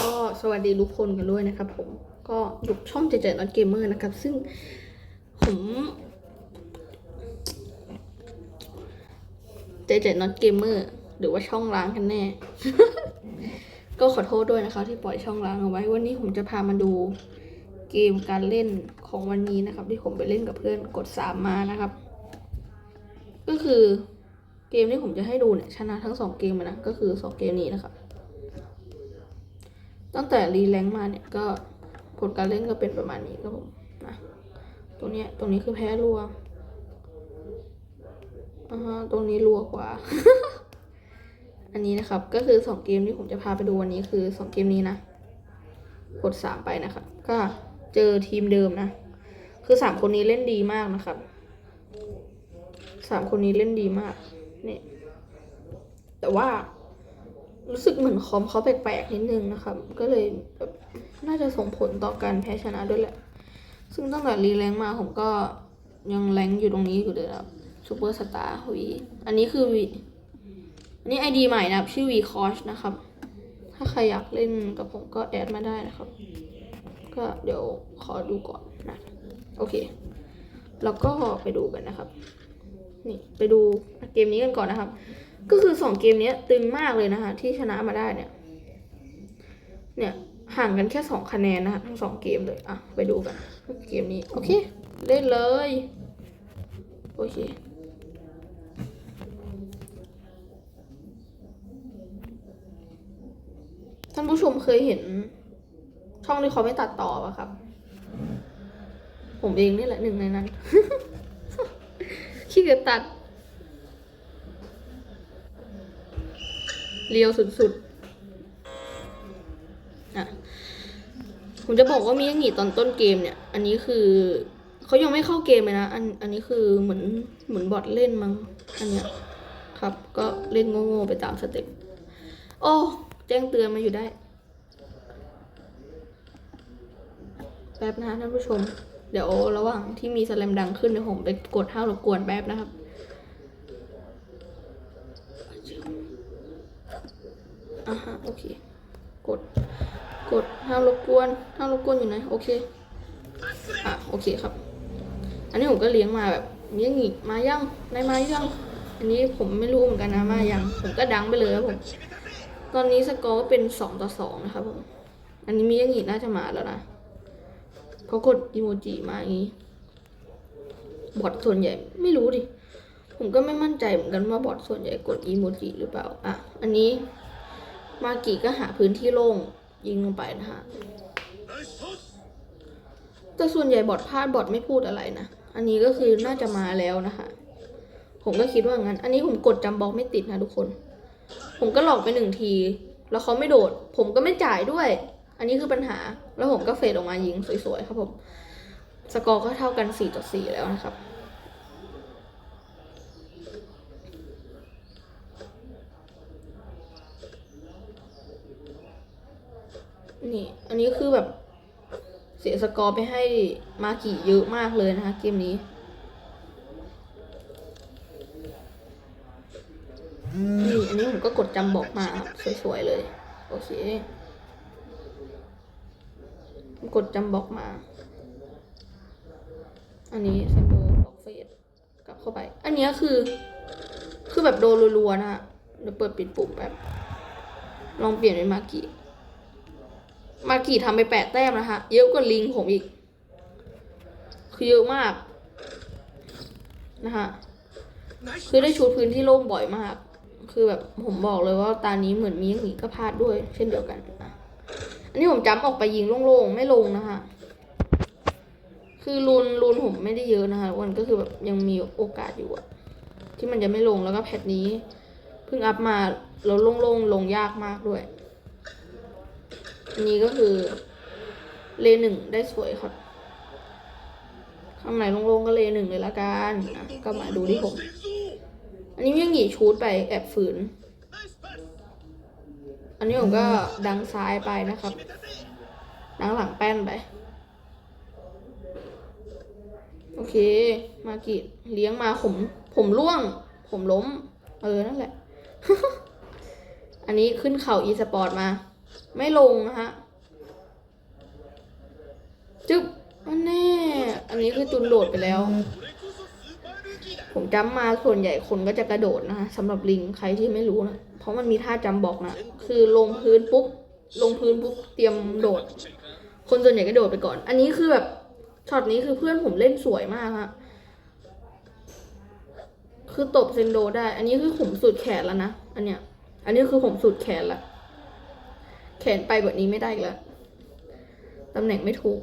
ก็สวัสดีทุกคนกันด้วยนะครับผมก็อยู่ช่องเจเจนอตเกมเมอร์นะครับ ซึ่งผมเจเจนอตเกมเมอร์หรือว่าช่องล้างกันแน่ ก็ขอโทษด้วยนะคะ ที่ปล่อยช่องล้างเอาไว้ วันนี้ผมจะพามาดูเกมการเล่นของวันนี้นะครับ ที่ผมไปเล่นกับเพื่อนกดสามมานะครับ ก็คือเกมที่ผมจะให้ดูเนี่ยชนะทั้งสองเกมเลยนะก็คือสองเกมนี้นะครับ ตั้งแต่รีแลงค์มาเนี่ยก็ผลการเล่นก็เป็นประมาณนี้ครับผมนะตรงเนี้ยตรงนี้คือแพ้รัวอ่าฮะตรงนี้รัวกว่า อันนี้นะครับ ก็คือสองเกมที่ผมจะพาไปดูวันนี้คือสองเกมนี้นะกดสามไปนะครับ ก็เจอทีมเดิมนะ คือสามคนนี้เล่นดีมากนะครับสามคนนี้เล่นดีมากนี่แต่ว่า รู้สึกเหมือนคอมเขาแปลกๆนิดนึงนะครับ ก็เลยแบบน่าจะส่งผลต่อการแพ้ชนะด้วยแหละ ซึ่งตั้งแต่รีแรงมาผมก็ยังแรงอยู่ตรงนี้อยู่เลยครับซูเปอร์สตาร์วีอันนี้คือวีอันนี้ไอดีใหม่นะครับ ชื่อวีคอชนะครับ ถ้าใครอยากเล่นกับผมก็แอดมาได้นะครับ ก็เดี๋ยวขอดูก่อนนะ โอเค แล้วก็ไปดูกันนะครับ นี่ไปดูเกมนี้กันก่อนนะครับ ก็คือสองเกมเนี้ยตึงมากเลยนะคะ ที่ชนะมาได้เนี่ย เนี่ยห่างกันแค่สองคะแนนนะคะทั้งสองเกมเลย อะ ไปดูกัน เกมนี้ โอเค เล่นเลย โอเคท่านผู้ชมเคยเห็น ช่องที่เขาไม่ตัดต่อปะครับ ผมเองนี่แหละหนึ่งในนั้นขี้เกียจตัด เรียวสุดๆอะผมจะบอกว่ามีอย่างงี้ตอนต้นเกมเนี่ย อันนี้คือเขายังไม่เข้าเกมเลยนะ อันอันนี้คือเหมือนเหมือนบอทเล่นมั้ง อันเนี้ยครับ ก็เล่นโง่ๆไปตามสเต็ป โอ้ แจ้งเตือนมาอยู่ได้ แป๊บนะท่านผู้ชม เดี๋ยวระหว่างที่มีสแลมดังขึ้นเดี๋ยวผมไปกดห้ามรบกวนแป๊บนะครับ อะฮะโอเค กด กดห้ามรบกวนห้ามรบกวนอยู่ไหนโอเค อะโอเคครับ อันนี้ผมก็เลี้ยงมาแบบเลี้ยงอีกมายังได้มายังอันนี้ผมไม่รู้เหมือนกันนะมายังผมก็ดังไปเลยครับผม ตอนนี้สกอร์ก็เป็นสองต่อสองนะครับผม อันนี้มียังอีกน่าจะมาแล้วนะเขากดอีโมจิมาอย่างนี้ บอทส่วนใหญ่ไม่รู้ดิผมก็ไม่มั่นใจเหมือนกันว่าบอทส่วนใหญ่กดอีโมจิหรือเปล่า อะ อันนี้ มากิก็หาพื้นที่โล่งยิงลงไปนะฮะแต่ส่วนใหญ่บอทพลาดบอทไม่พูดอะไรนะ อันนี้ก็คือน่าจะมาแล้วนะคะ ผมก็คิดว่างั้น อันนี้ผมกดจำบล็อกไม่ติดนะทุกคน ผมก็หลอกไปหนึ่งที แล้วเขาไม่โดด ผมก็ไม่จ่ายด้วย อันนี้คือปัญหา แล้วผมก็เฟดออกมายิงสวยๆครับผม สกอร์ก็เท่ากัน4ต่อ4แล้วนะครับ นี่ อันนี้คือแบบเสียสกอร์ไปให้มากี่เยอะมากเลยนะคะเกมนี้ นี่อันนี้ผมก็กดจำบอกมาสวยๆเลย โอเคกดจำบอกมา อันนี้แซมโดล็อกเฟสกลับเข้าไป อันนี้คือ คือแบบโดนรัวๆนะฮะเดี๋ยวเปิดปิดปุ่มแบบ ลองเปลี่ยนเป็นมากิ มากี่ทำไปแปดแต้มนะคะเยอะกว่าลิงผมอีก คือเยอะมาก นะคะคือได้ชูพื้นที่โล่งบ่อยมาก คือแบบผมบอกเลยว่าตานี้เหมือนมีอย่างนี้ก็พลาดด้วย เช่นเดียวกันอะอันนี้ผมจำออกไปยิงโล่งๆ ไม่ลงนะคะคือรูนรูนผมไม่ได้เยอะนะคะวันก็คือแบบยังมีโอกาสอยู่อะที่มันจะไม่ลงแล้วก็แพทนี้ เพิ่งอัพมาแล้วโล่งๆลงยากมากด้วย อันนี้ก็คือเลหนึ่งได้สวยครับข้างในโล่งๆก็เลหนึ่งเลยละกันอะก็มาดูที่ผม อันนี้ยังหยีชูดไปแอบฝืน อันนี้ผมก็ดังซ้ายไปนะครับ ดังหลังแป้นไป โอเค มากิเลี้ยงมาผม ผมร่วง ผมล้ม เออ นั่นแหละ อันนี้ขึ้นเข่าอีสปอร์ตมา ไม่ลงนะฮะ จึ๊บอันแน่ อันนี้คือจุนโดดไปแล้ว ผมจำมาส่วนใหญ่คนก็จะกระโดดนะฮะสำหรับลิงใครที่ไม่รู้นะ เพราะมันมีท่าจำบอกนะ คือลงพื้นปุ๊บ ลงพื้นปุ๊บ เตรียมโดด คนส่วนใหญ่ก็โดดไปก่อน อันนี้คือแบบช็อตนี้คือเพื่อนผมเล่นสวยมากฮะคือตบเซนโดได้ อันนี้คือผมสุดแขนแล้วนะ อันเนี้ย อันนี้คือผมสุดแขนละ แขนไปแบบนี้ไม่ได้อีกแล้ว ตำแหน่งไม่ถูก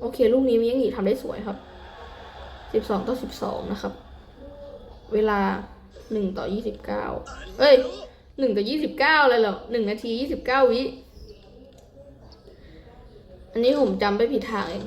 โอเค ลูกนี้มียังหีทำได้สวยครับสิบสองต่อสิบสองนะครับ เวลาหนึ่งต่อยี่สิบเก้าเอ้ยหนึ่งต่อยี่สิบเก้าเลยเหรอหนึ่งนาทียี่สิบเก้าวิ อันนี้ผมจำไปผิดทางเอง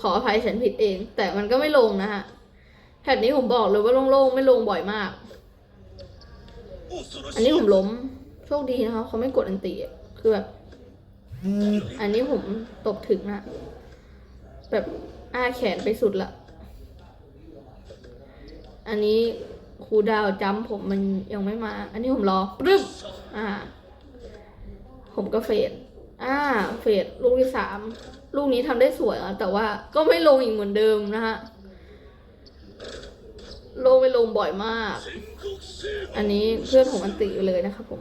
ขออภัยฉันผิดเอง แต่มันก็ไม่ลงนะฮะแพทนี้ผมบอกเลยว่าโล่งๆ ไม่ลงบ่อยมาก อันนี้ผมล้ม โชคดีนะครับเขาไม่กดอันตีอะคือแบบ อันนี้ผมตบถึงนะแบบอ้าแขนไปสุดละอันนี้ครูดาวจำผมมันยังไม่มา อันนี้ผมรอปึ๊บอ่า ผมก็เฟดอ่า เฟดลูกที่สามลูกนี้ทำได้สวยอะแต่ว่าก็ไม่ลงอีกเหมือนเดิมนะฮะลงไปลงบ่อยมาก อันนี้เพื่อนผมอันติไปเลยนะครับผม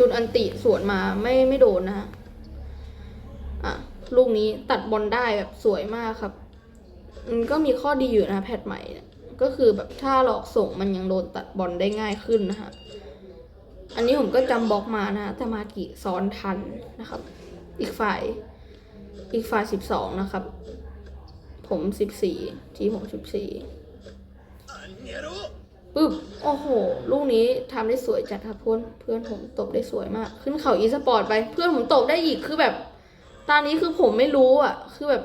จุดอันติสวนมาไม่ไม่โดนนะฮะอะลูกนี้ตัดบอลได้แบบสวยมากครับมันก็มีข้อดีอยู่นะแพทใหม่เนี่ยก็คือแบบถ้าหลอกส่งมันยังโดนตัดบอลได้ง่ายขึ้นนะคะอันนี้ผมก็จำบล็อกมานะฮะแต่มากิซ้อนทันนะครับ อีกฝ่ายอีกฝ่ายสิบสองนะครับ ผมสิบสี่ทีผมสิบสี่ ปึ๊บ โอ้โห ลูกนี้ทำได้สวยจัดครับเพื่อนเพื่อนผมตบได้สวยมาก ขึ้นเข่าอีสปอร์ตไป เพื่อนผมตบได้อีก คือแบบ ตอนนี้คือผมไม่รู้อะ คือแบบ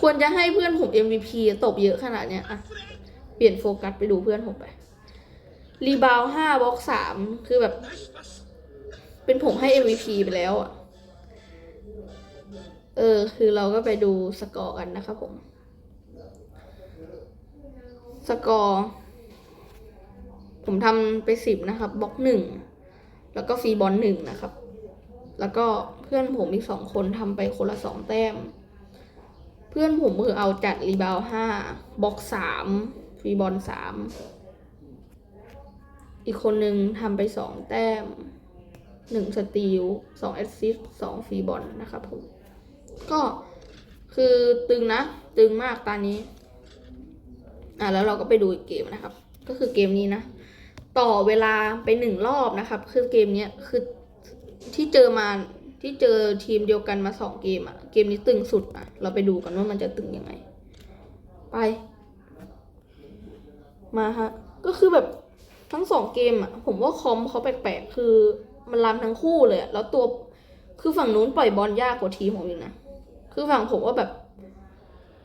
ควรจะให้เพื่อนผม MVP ตบเยอะขนาดเนี้ยอะเปลี่ยนโฟกัสไปดูเพื่อนผมไป รีบาวห้าบล็อกสามคือแบบ เป็นผมให้ MVP ไปแล้วอะ เออ คือเราก็ไปดูสกอร์กันนะครับผม สกอร์ ผมทำไปสิบนะครับบล็อกหนึ่งแล้วก็ฟรีบอลหนึ่งนะครับ แล้วก็เพื่อนผมอีกสองคนทำไปคนละสองแต้ม เพื่อนผมคือเอาจัดรีบาวห้าบล็อกสามฟรีบอลสามอีกคนนึงทำไปสองแต้มหนึ่งสตีลสองแอสซิสสองฟรีบอลนะครับผม ก็คือตึงนะ ตึงมากตอนนี้ อะแล้วเราก็ไปดูอีกเกมนะครับ ก็คือเกมนี้นะ ต่อเวลาไปหนึ่งรอบนะครับ คือเกมเนี้ยคือที่เจอมาที่เจอทีมเดียวกันมาสองเกมอะเกมนี้ตึงสุดอะเราไปดูกันว่ามันจะตึงยังไง ไป มาฮะ ก็คือแบบทั้งสองเกมอะผมว่าคอมเขาแปลกๆ คือมันลามทั้งคู่เลยแล้วตัวคือฝั่งนู้นปล่อยบอลยากกว่าทีมผมอีกนะ คือฝั่งผมว่าแบบ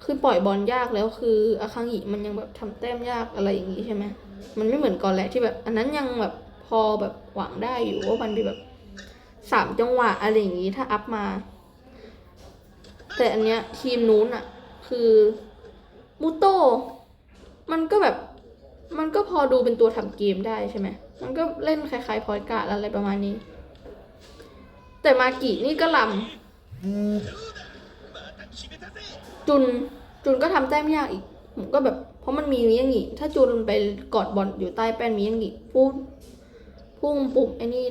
คือปล่อยบอลยากแล้วคืออาคังอิมันยังแบบทำแต้มยากอะไรอย่างงี้ใช่ไหม มันไม่เหมือนก่อนแหละที่แบบ อันนั้นยังแบบพอแบบหวังได้อยู่ว่ามันเป็นแบบสามจังหวะอะไรอย่างงี้ถ้าอัพมา แต่อันเนี้ยทีมนู้นอะคือมูโตมันก็แบบมันก็พอดูเป็นตัวทำเกมได้ใช่ไหม มันก็เล่นคล้ายๆพอยการ์ดอะไรประมาณนี้ แต่มากินี่ก็ลำจุนจุนก็ทำแต้มยากอีก ผมก็แบบ เพราะมันมีมิยังงิถ้าจุนไปกอดบอลอยู่ใต้แป้นมิยังงิพุ่งพุ่งปุ๊บไอ้นี่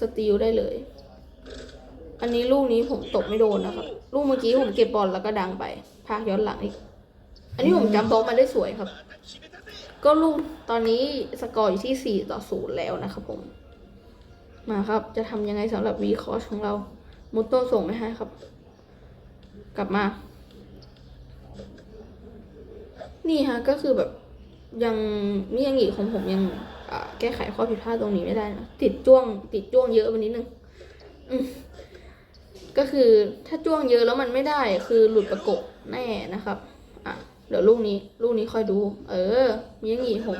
สตีลได้เลย อันนี้ลูกนี้ผมตบไม่โดนนะครับ ลูกเมื่อกี้ผมเก็บบอลแล้วก็ดังไปพากย้อนหลังอีก อันนี้ผมจำบล็อกมาได้สวยครับ ก็ลูกตอนนี้สกอร์อยู่ที่สี่ต่อศูนย์แล้วนะครับผม มาครับ จะทำยังไงสำหรับวีคอร์สของเรา มุตโตส่งไม่ให้ครับ กลับมา นี่ฮะก็คือแบบยังมิยังอีของผมยังแก้ไขข้อผิดพลาดตรงนี้ไม่ได้นะติดจ้วง ติดจ้วงเยอะไปนิดนึงก็คือถ้าจ้วงเยอะแล้วมันไม่ได้ คือหลุดประกบแน่นะครับ อะเดี๋ยวลูกนี้ ลูกนี้ค่อยดู เออมิยังอีผม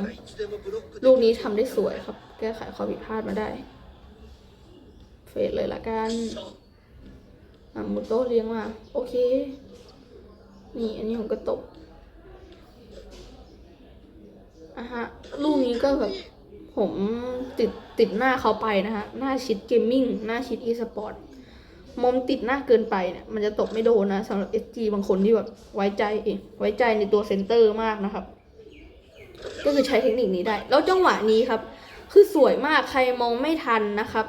ลูกนี้ทำได้สวยครับ แก้ไขข้อผิดพลาดมาได้ เฟดเลยละกันอะมุโตะเลี้ยงมาโอเค นี่อันนี้ผมก็ตบะฮะลูกนี้ก็แบบผมติดติดหน้าเขาไปนะฮะ หน้าชิดเกมมิ่ง หน้าชิดอีสปอร์ตมอมติดหน้าเกินไปเนี่ย มันจะตกไม่โดนนะสำหรับ SG บางคนที่แบบไว้ใจเองไว้ใจในตัวเซนเตอร์มากนะครับ ก็คือใช้เทคนิคนี้ได้ แล้วจังหวะนี้ครับ คือสวยมากใครมองไม่ทันนะครับ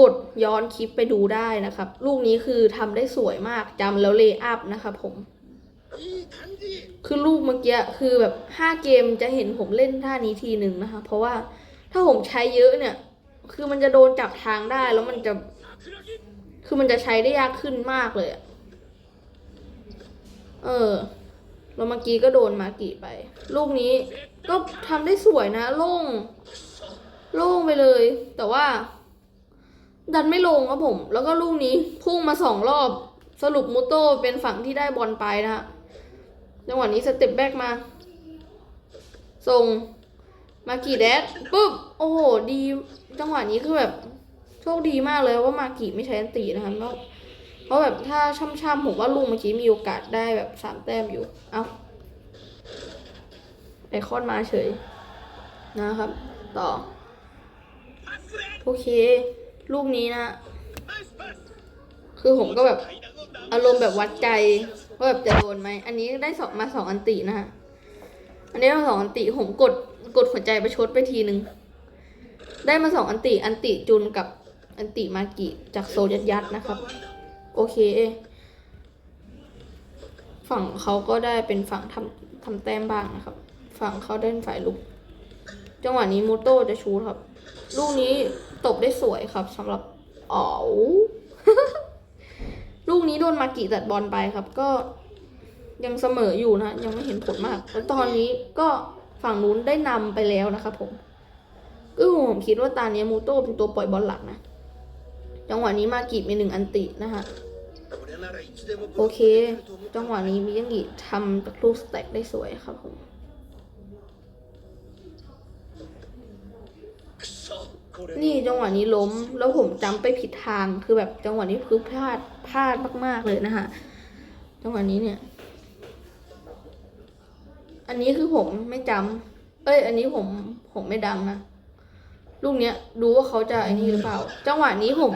กดย้อนคลิปไปดูได้นะครับ ลูกนี้คือทำได้สวยมากจำแล้วเลย์อัพนะครับผม คือลูกเมื่อกี้คือแบบห้าเกมจะเห็นผมเล่นท่านี้ทีหนึ่งนะคะ เพราะว่าถ้าผมใช้เยอะเนี่ย คือมันจะโดนจับทางได้แล้วมันจะ คือมันจะใช้ได้ยากขึ้นมากเลยอะเออแล้วเมื่อกี้ก็โดนมากี่ไป ลูกนี้ก็ทำได้สวยนะ โล่ง โล่งไปเลย แต่ว่า ดันไม่ลงครับผม แล้วก็ลูกนี้พุ่งมาสองรอบ สรุปมูโต้เป็นฝั่งที่ได้บอลไปนะฮะ จังหวะนี้สเต็ปแบ็กมา ส่ง มากี่แดดปุ๊บ โอ้โห ดี จังหวะนี้คือแบบโชคดีมากเลยว่ามากี่ไม่ใช้อันตีนะคะเพราะเพราะแบบถ้าช่ำๆผมว่าลูกเมื่อกี้มีโอกาสได้แบบสามแต้มอยู่ เอาไอคอนมาเฉยนะครับ ต่อ โอเค ลูกนี้นะ คือผมก็แบบอารมณ์แบบวัดใจ ว่าแบบจะโดนไหม อันนี้ได้สองมาสองอันตินะฮะ อันนี้มาสองอันติผมกดกดหัวใจประชดไปทีนึง ได้มาสองอันติ อันติจุนกับอันติมากิจากโซยัดยัดนะครับ โอเค ฝั่งเขาก็ได้เป็นฝั่งทำทำแต้มบ้างนะครับ ฝั่งเขาได้เป็นฝ่ายลุก จังหวะนี้มูโต้จะชูครับ ลูกนี้ตบได้สวยครับสำหรับอ๋อ ลูกนี้โดนมากิตัดบอลไปครับ ก็ยังเสมออยู่นะยังไม่เห็นผลมาก แล้วตอนนี้ก็ฝั่งนู้นได้นำไปแล้วนะครับผมก็ผมคิดว่าตาเนี้ยมูโต้เป็นตัวปล่อยบอลหลักนะจังหวะนี้มากิมีหนึ่งอันตินะฮะโอเค จังหวะนี้มียังอีกทำจากลูกสเต็กได้สวยครับผม นี่จังหวะนี้ล้ม แล้วผมจำไปผิดทางคือแบบจังหวะนี้คือพลาดพลาดมากๆเลยนะคะจังหวะนี้เนี่ย อันนี้คือผมไม่จำเอ้ย อันนี้ผมผมไม่ดังนะลูกเนี้ยดูว่าเขาจะไอ้นี่หรือเปล่า จังหวะนี้ผม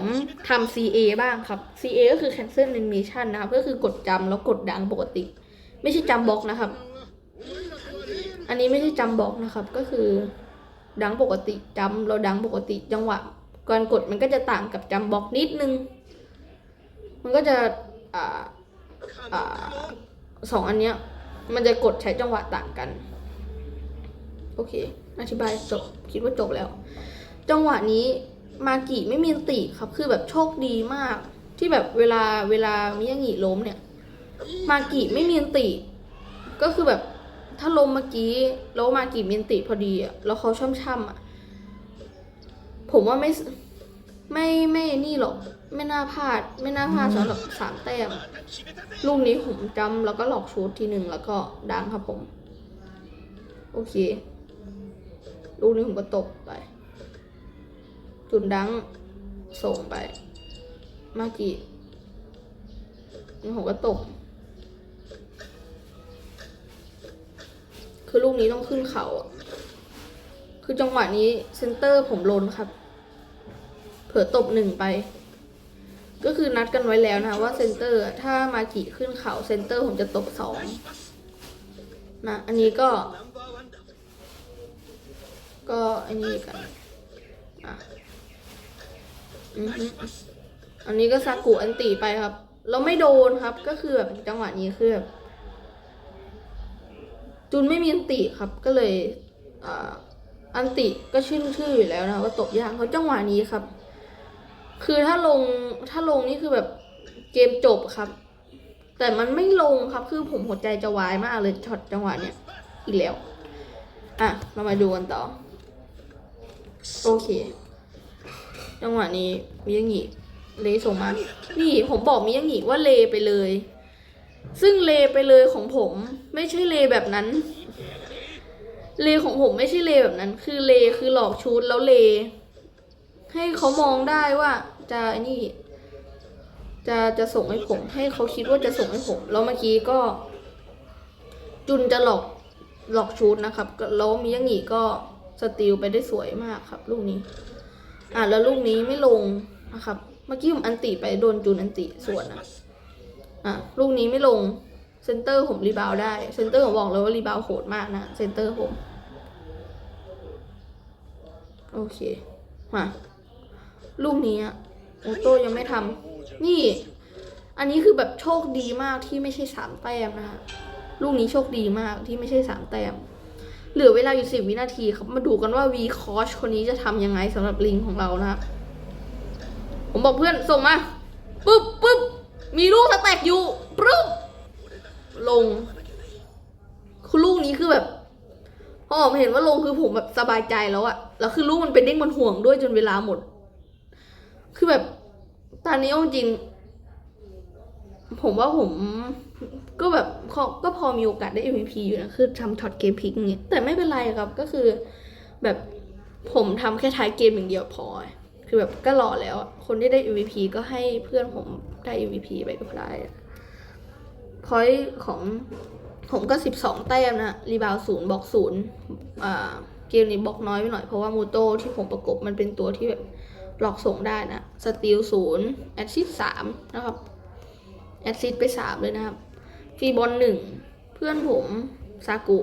ทำ CA บ้างครับ CA ก็คือ cancel animation นะครับ ก็คือกดจำแล้วกดดังปกติ ไม่ใช่จำบล็อกนะครับ อันนี้ไม่ใช่จำบล็อกนะครับ ก็คือ ดังปกติจำเราดังปกติจังหวะการกดมันก็จะต่างกับจำบล็อกนิดนึง มันก็จะอ่าอ่าสองอันเนี้ยมันจะกดใช้จังหวะต่างกัน โอเค อธิบายจบ คิดว่าจบแล้ว จังหวะนี้มากิไม่มีอันติครับ คือแบบโชคดีมาก ที่แบบเวลาเวลามิยางิล้มเนี่ย มากิไม่มีอันติ ก็คือแบบ ถ้าล้มเมื่อกี้แล้วมากิมีอันติพอดีอะแล้วเขาช่ำๆอะผมว่าไม่ไม่ไม่นี่หรอก ไม่น่าพลาด ไม่น่าพลาดสำหรับสามแต้มลูกนี้ผมจำแล้วก็หลอกชูดทีหนึ่งแล้วก็ดังครับผม โอเค ลูกนี้ผมก็ตบไป จุนดังส่งไป มากี่นี่ผมก็ตบ คือลูกนี้ต้องขึ้นเขา คือจังหวะนี้เซนเตอร์ผมลนครับ เผื่อตบหนึ่งไป ก็คือนัดกันไว้แล้วนะว่าเซนเตอร์ถ้ามากี่ขึ้นเขาเซนเตอร์ผมจะตบสองนะอันนี้ก็ ก็อันนี้กันอะอันนี้ก็ซากุอันตีไปครับเราไม่โดนครับ ก็คือแบบจังหวะนี้คือแบบ จุนไม่มีอันติครับก็เลยออันติก็ชื่นชื่ออยู่แล้วนะว่าตบยากเพราจังหวะนี้ครับ คือถ้าลงถ้าลงนี่คือแบบเกมจบครับ แต่มันไม่ลงครับคือผมหัวใจจะวายมากเลยช็อตจังหวะเนี้ยอีกแล้ว อะเรามาดูกันต่อ โอเค จังหวะนี้มิยังงิเลส่งมา นี่ผมบอกมิยังงิว่าเลไปเลย ซึ่งเลไปเลยของผมไม่ใช่เลแบบนั้น เลของผมไม่ใช่เลแบบนั้น คือเลคือหลอกชูดแล้วเล ให้เขามองได้ว่า จะไอ้นี่ จะจะส่งให้ผม ให้เขาคิดว่าจะส่งให้ผม แล้วเมื่อกี้ก็ จุนจะหลอกหลอกชูดนะครับแล้วมิยังงิก็สติลไปได้สวยมากครับ ลูกนี้ อะแล้วลูกนี้ไม่ลงนะครับ เมื่อกี้ผมอันติไปโดนจูนอันติส่วนนะ อะลูกนี้ไม่ลงเซนเตอร์ผมรีบาวได้เซนเตอร์ผมบอกเลยว่ารีบาวโหดมากนะเซนเตอร์ผมโอเคมาลูกนี้อะโอโต้ยังไม่ทำนี่ อันนี้คือแบบโชคดีมากที่ไม่ใช่สามแต้มนะคะลูกนี้โชคดีมากที่ไม่ใช่สามแต้มเหลือเวลาอยู่สิบวินาทีครับมาดูกันว่าวีคอชคนนี้จะทำยังไงสำหรับลิงของเรานะครับผมบอกเพื่อนส่งมาปุ๊บปุ๊บ มีลูกสแต็กอยู่ปุ๊บลง คือลูกนี้คือแบบพอผมเห็นว่าลงคือผมแบบสบายใจแล้วอะแล้วคือลูกมันเป็นเด้งบนห่วงด้วยจนเวลาหมด คือแบบตอนนี้จริง ผมว่าผมก็แบบก็พอมีโอกาสได้ MVP อยู่นะคือทำช็อตเกมพลิกเงี้ยแต่ไม่เป็นไรครับก็คือแบบผมทำแค่ท้ายเกมอย่างเดียวพอ คือแบบก็รอแล้ว คนที่ได้ MVP ก็ให้เพื่อนผมได้ MVP ไปก็ได้พอยของผมก็ 12 แต้มนะ รีบาวศูนย์บอกศูนย์เกมนี้บอกน้อยไปหน่อยเพราะว่ามูโต้ที่ผมประกบมันเป็นตัวที่แบบหลอกส่งได้นะ สตีลศูนย์แอดซิสสามนะครับ แอดซิดไปสามเลยนะครับ ฟรีบอลหนึ่งเพื่อนผมซากุ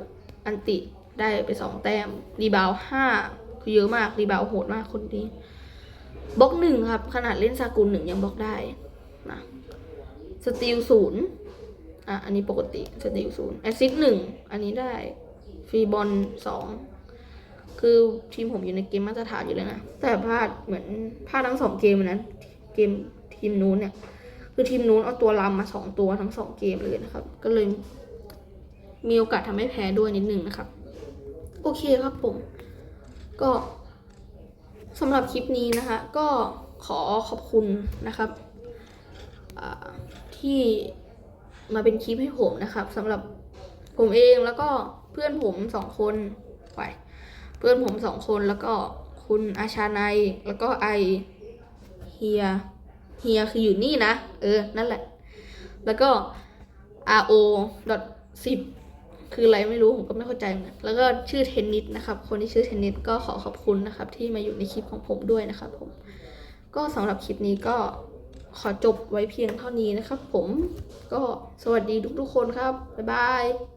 อันติได้ไปสองแต้ม รีบาวห้าคือเยอะมาก รีบาวโหดมากคนนี้ บล็อกหนึ่งครับ ขนาดเล่นซากุหนึ่งยังบล็อกได้นะสตีลศูนย์อะ อันนี้ปกติสตีลศูนย์แอซิดหนึ่งอันนี้ได้ฟรีบอลสองคือทีมผมอยู่ในเกมมาตรฐานอยู่เลยนะ แต่พลาดเหมือนพลาดทั้งสองเกมเลยนะเกมทีมนู้นเนี่ย คือทีมนู้นเอาตัวลำมาสองตัวทั้งสองเกมเลยนะครับ ก็เลยมีโอกาสทำให้แพ้ด้วยนิดนึงนะครับ โอเคครับผม ก็ สำหรับคลิปนี้นะคะ ก็ขอขอบคุณนะครับที่มาเป็นคลิปให้ผมนะครับสำหรับผมเองแล้วก็เพื่อนผมสองคนไปเพื่อนผมสองคนแล้วก็คุณอาชาไนแล้วก็ไอเฮียเฮียคืออยู่นี่นะ เออ นั่นแหละ แล้วก็ ro .10 คืออะไรไม่รู้ผมก็ไม่เข้าใจเหมือนกันแล้วก็ชื่อเทนนิสนะครับ คนที่ชื่อเทนนิสก็ขอขอบคุณนะครับ ที่มาอยู่ในคลิปของผมด้วยนะครับผม ก็สำหรับคลิปนี้ก็ขอจบไว้เพียงเท่านี้นะครับ ผมก็สวัสดีทุกๆคนครับบ๊ายบาย